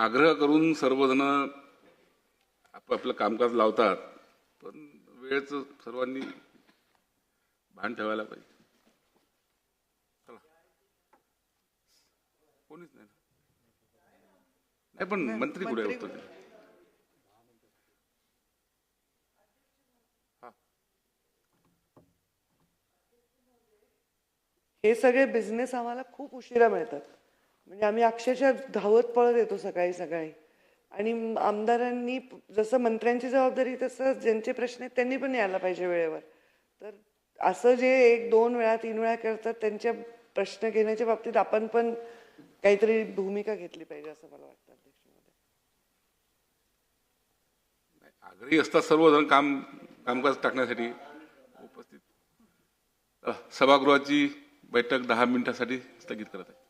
आग्रह करून सर्वजण आपापलं कामकाज लावतात पण वेळेचं सर्वांनी भान ठेवायला पाहिजे चला कोणीच नाही. नाही पण मंत्री कुठे द्या. हे सगळे बिझनेस आम्हाला खूप उशिरा मिळतात म्हणजे आम्ही अक्षरशः धावत पळत येतो सकाळी सकाळी. आणि आमदारांनी जसं मंत्र्यांची जबाबदारी तसं ज्यांचे प्रश्न आहेत त्यांनी पण यायला पाहिजे वेळेवर. तर असं जे एक दोन वेळा तीन वेळा करतात त्यांच्या प्रश्न घेण्याच्या बाबतीत आपण पण काहीतरी भूमिका घेतली पाहिजे असं मला वाटतं अध्यक्ष आग्रही असतात सर्वजण काम कामकाज टाकण्यासाठी उपस्थित. सभागृहाची बैठक दहा मिनिटासाठी स्थगित करत आहे.